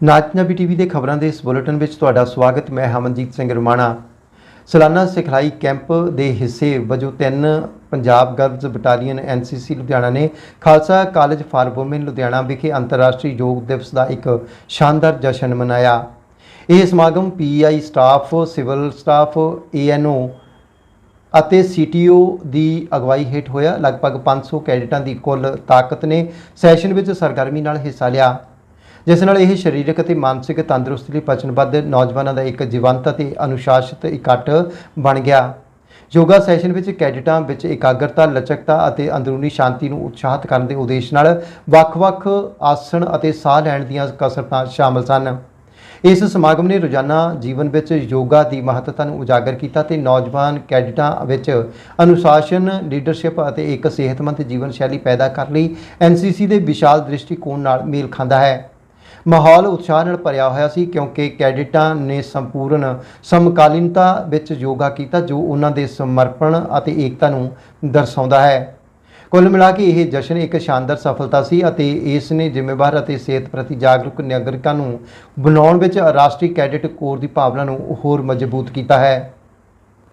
ਨਾਚਨਾਬੀ TV ਦੇ ਖਬਰਾਂ ਦੇ ਇਸ ਬੁਲੇਟਿਨ ਵਿੱਚ ਤੁਹਾਡਾ ਸਵਾਗਤ। ਮੈਂ ਹਮਨਜੀਤ ਸਿੰਘ ਰਮਾਣਾ। ਸਾਲਾਨਾ ਸਿਖਲਾਈ ਕੈਂਪ ਦੇ ਹਿੱਸੇ ਵਜੋਂ ਤਿੰਨ Punjab girls battalion NCC Ludhiana ਨੇ Khalsa college for women Ludhiana ਵਿਖੇ ਅੰਤਰਰਾਸ਼ਟਰੀ ਯੋਗ ਦਿਵਸ ਦਾ ਇੱਕ ਸ਼ਾਨਦਾਰ ਜਸ਼ਨ ਮਨਾਇਆ। ਇਹ ਸਮਾਗਮ PI staff, civil staff ANO ਅਤੇ ਸੀਟੀਓ ਦੀ ਅਗਵਾਈ ਹੇਠ ਹੋਇਆ। ਲਗਭਗ 500 ਕੈਡਿਟਾਂ ਦੀ ਕੁੱਲ ਤਾਕਤ ਨੇ ਸੈਸ਼ਨ ਵਿੱਚ ਸਰਗਰਮੀ ਨਾਲ ਹਿੱਸਾ ਲਿਆ। ਜਿਸ ਨਾਲ ਇਹ ਸਰੀਰਕ ਅਤੇ ਮਾਨਸਿਕ ਤੰਦਰੁਸਤੀ ਲਈ ਵਚਨਬੱਧ ਨੌਜਵਾਨਾਂ ਦਾ ਇੱਕ ਜੀਵੰਤ ਅਤੇ ਅਨੁਸ਼ਾਸਿਤ ਇਕੱਠ ਬਣ ਗਿਆ। ਯੋਗਾ ਸੈਸ਼ਨ ਵਿੱਚ ਕੈਡਟਾਂ ਵਿੱਚ ਇਕਾਗਰਤਾ, ਲਚਕਤਾ ਅਤੇ ਅੰਦਰੂਨੀ ਸ਼ਾਂਤੀ ਨੂੰ ਉਤਸ਼ਾਹਿਤ ਕਰਨ ਦੇ ਉਦੇਸ਼ ਨਾਲ ਵੱਖ-ਵੱਖ ਆਸਣ ਅਤੇ ਸਾਹ ਲੈਣ ਦੀਆਂ ਕਸਰਤਾਂ ਸ਼ਾਮਲ ਸਨ। ਇਸ ਸਮਾਗਮ ਨੇ ਰੋਜ਼ਾਨਾ ਜੀਵਨ ਵਿੱਚ ਯੋਗਾ ਦੀ ਮਹੱਤਤਾ ਨੂੰ ਉਜਾਗਰ ਕੀਤਾ ਤੇ ਨੌਜਵਾਨ ਕੈਡਟਾਂ ਵਿੱਚ ਅਨੁਸ਼ਾਸਨ, ਲੀਡਰਸ਼ਿਪ ਅਤੇ ਇੱਕ ਸਿਹਤਮੰਦ ਜੀਵਨ ਸ਼ੈਲੀ ਪੈਦਾ ਕਰਨ ਲਈ ਐਨਸੀਸੀ ਦੇ ਵਿਸ਼ਾਲ ਦ੍ਰਿਸ਼ਟੀਕੋਣ ਨਾਲ ਮੇਲ ਖਾਂਦਾ ਹੈ। ਮਾਹੌਲ ਉਤਸ਼ਾਹ ਨਾਲ ਭਰਿਆ ਹੋਇਆ ਸੀ ਕਿਉਂਕਿ ਕੈਡਿਟਾਂ ਨੇ ਸੰਪੂਰਨ ਸਮਕਾਲੀਨਤਾ ਵਿੱਚ ਯੋਗਾ ਕੀਤਾ ਜੋ ਉਹਨਾਂ ਦੇ ਸਮਰਪਣ ਅਤੇ ਏਕਤਾ ਨੂੰ ਦਰਸਾਉਂਦਾ ਹੈ। ਕੁੱਲ ਮਿਲਾ ਕੇ ਇਹ ਜਸ਼ਨ ਇੱਕ ਸ਼ਾਨਦਾਰ ਸਫਲਤਾ ਸੀ ਅਤੇ ਇਸ ਨੇ ਜ਼ਿੰਮੇਵਾਰ ਅਤੇ ਸਿਹਤ ਪ੍ਰਤੀ ਜਾਗਰੂਕ ਨਾਗਰਿਕਾਂ ਨੂੰ ਬਣਾਉਣ ਵਿੱਚ ਰਾਸ਼ਟਰੀ ਕੈਡਿਟ ਕੋਰ ਦੀ ਭਾਵਨਾ ਨੂੰ ਹੋਰ ਮਜ਼ਬੂਤ ਕੀਤਾ ਹੈ।